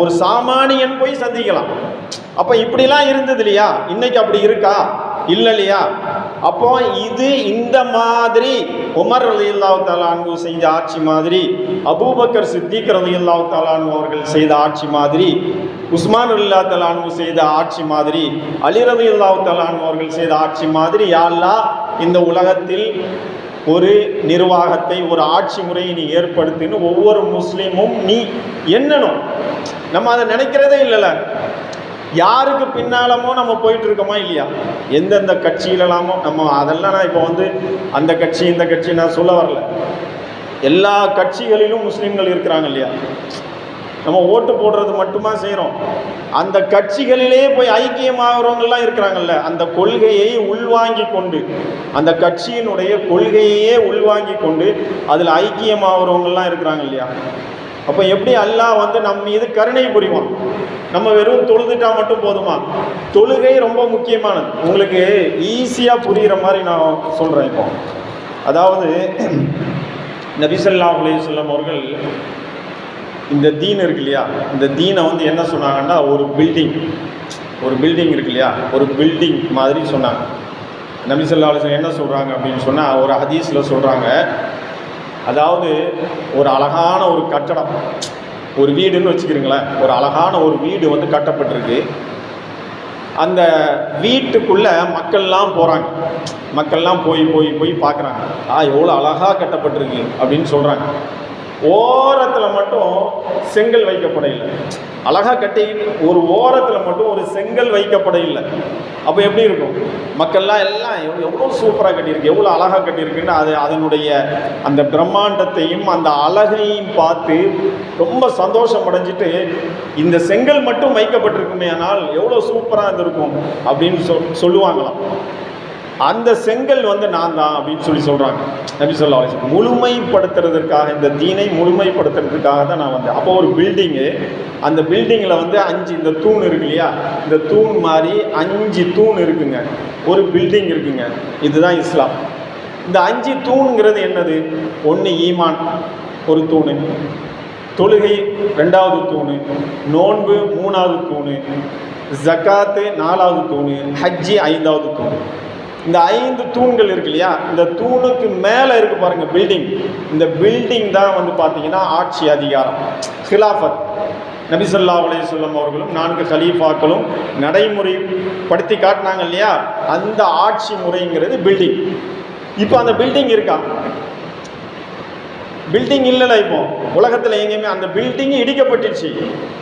ஒரு சாமானியன் போய் சந்திக்கலாம். அப்போ இப்படிலாம் இருந்தது இல்லையா? இன்னைக்கு அப்படி இருக்கா? இல்லை இல்லையா? அப்போ இது இந்த மாதிரி உமர் ரலியல்லாஹு தாலானு செய்த ஆட்சி மாதிரி அபூபக்கர் சித்திக் ரலியல்லாஹு தாலானு அவர்கள் செய்த ஆட்சி மாதிரி உஸ்மான் அல்லா தலானு செய்த ஆட்சி மாதிரி அலி ரலியல்லாஹு தாலானு அவர்கள் செய்த ஆட்சி மாதிரி யாரெல்லாம் இந்த உலகத்தில் ஒரு நிர்வாகத்தை ஒரு ஆட்சி முறையை நீ ஏற்படுத்தின்னு ஒவ்வொரு முஸ்லீமும் நீ எண்ணணும். நம்ம அதை நினைக்கிறதே இல்லைல்ல. யாருக்கு பின்னாலமோ நம்ம போயிட்டு இருக்கோமா இல்லையா? எந்தெந்த கட்சியிலலாமோ நம்ம அதெல்லாம் நான் இப்போ வந்து அந்த கட்சி இந்த கட்சி நான் சொல்ல வரல. எல்லா கட்சிகளிலும் முஸ்லீம்கள் இருக்கிறாங்க இல்லையா? நம்ம ஓட்டு போடுறது மட்டுமா செய்கிறோம் அந்த கட்சிகளிலே போய் ஐக்கியமாகறவங்கெல்லாம் இருக்கிறாங்கல்ல அந்த கொள்கையை உள்வாங்கி கொண்டு அந்த கட்சியினுடைய கொள்கையையே உள்வாங்கி கொண்டு அதில் ஐக்கியமாகறவங்கெல்லாம் இருக்கிறாங்க இல்லையா? அப்போ எப்படி அல்லாஹ் வந்து நம்ம மீது கருணை புரிவான்? நம்ம வெறும் தொழுதுட்டா மட்டும் போதுமா? தொழுகை ரொம்ப முக்கியமானது. உங்களுக்கு ஈஸியாக புரிகிற மாதிரி நான் சொல்கிறேன் இப்போ. அதாவது நபிசல்லா அலையம் அவர்கள் இந்த தீன் இருக்கு இல்லையா? இந்த தீனை வந்து என்ன சொன்னாங்கன்னா ஒரு பில்டிங் ஒரு பில்டிங் இருக்கு இல்லையா? ஒரு பில்டிங் மாதிரி சொன்னாங்க. நபிசல்லா ஸல்லல்லாஹு என்ன சொல்கிறாங்க அப்படின்னு சொன்னால் ஒரு ஹதீஸில் சொல்கிறாங்க அதாவது ஒரு அழகான ஒரு கட்டடம். ஒரு வீடுன்னு வச்சுக்கிறீங்களேன். ஒரு அழகான ஒரு வீடு வந்து கட்டப்பட்டிருக்கு. அந்த வீட்டுக்குள்ளே மக்கள்லாம் போகிறாங்க மக்கள்லாம் போய் போய் போய் பார்க்குறாங்க. ஆ எவ்வளோ அழகாக கட்டப்பட்டிருக்கு அப்படின்னு சொல்கிறாங்க ஓரத்தில் மட்டும் செங்கல் வைக்கப்பட இல்லை. அழகாக கட்டி ஒரு ஓரத்தில் மட்டும் ஒரு செங்கல் வைக்கப்பட இல்லை. அப்போ எப்படி இருக்கும்? மக்கள்லாம் எல்லாம் எவ்வளோ எவ்வளோ சூப்பராக கட்டியிருக்கு எவ்வளோ அழகாக கட்டியிருக்குன்னு அது அதனுடைய அந்த பிரம்மாண்டத்தையும் அந்த அழகையும் பார்த்து ரொம்ப சந்தோஷம் அடைஞ்சிட்டு இந்த செங்கல் மட்டும் வைக்கப்பட்டிருக்குமே ஆனால் எவ்வளோ சூப்பராக இருந்திருக்கும் அப்படின்னு சொல் சொல்லுவாங்களாம். அந்த செங்கல் வந்து நான் தான் அப்படின்னு சொல்லி சொல்கிறாங்க நபி சொல்லா முழுமைப்படுத்துறதுக்காக இந்த தீனை முழுமைப்படுத்துறதுக்காக தான் நான் வந்தேன். அப்போ ஒரு பில்டிங்கு அந்த பில்டிங்கில் வந்து அஞ்சு இந்த தூண் இருக்கு இல்லையா? இந்த தூண் மாதிரி அஞ்சு தூண் இருக்குங்க. ஒரு பில்டிங் இருக்குங்க. இதுதான் இஸ்லாம். இந்த அஞ்சு தூணுங்கிறது என்னது? ஒன்று ஈமான் ஒரு தூணு. தொழுகை ரெண்டாவது தூணு. நோன்பு மூணாவது தூணு. ஜக்காத்து நாலாவது தூணு. ஹஜ்ஜி ஐந்தாவது தூணு. இந்த ஐந்து தூண்கள் இருக்கு இல்லையா? இந்த தூணுக்கு மேலே இருக்கு பாருங்க பில்டிங் இந்த பில்டிங் தான் வந்து பார்த்தீங்கன்னா ஆட்சி அதிகாரம். ஹிலாஃபத் நபிசல்லா ஸல்லல்லாஹு அவர்களும் நான்கு கலீஃபாக்களும் நடைமுறைப்படுத்தி காட்டினாங்க இல்லையா? அந்த ஆட்சி முறைங்கிறது பில்டிங் இப்போ அந்த பில்டிங் இருக்கா? பில்டிங் இல்லைல்ல இப்போ. உலகத்தில் எங்கேயுமே அந்த பில்டிங் இடிக்கப்பட்டுச்சு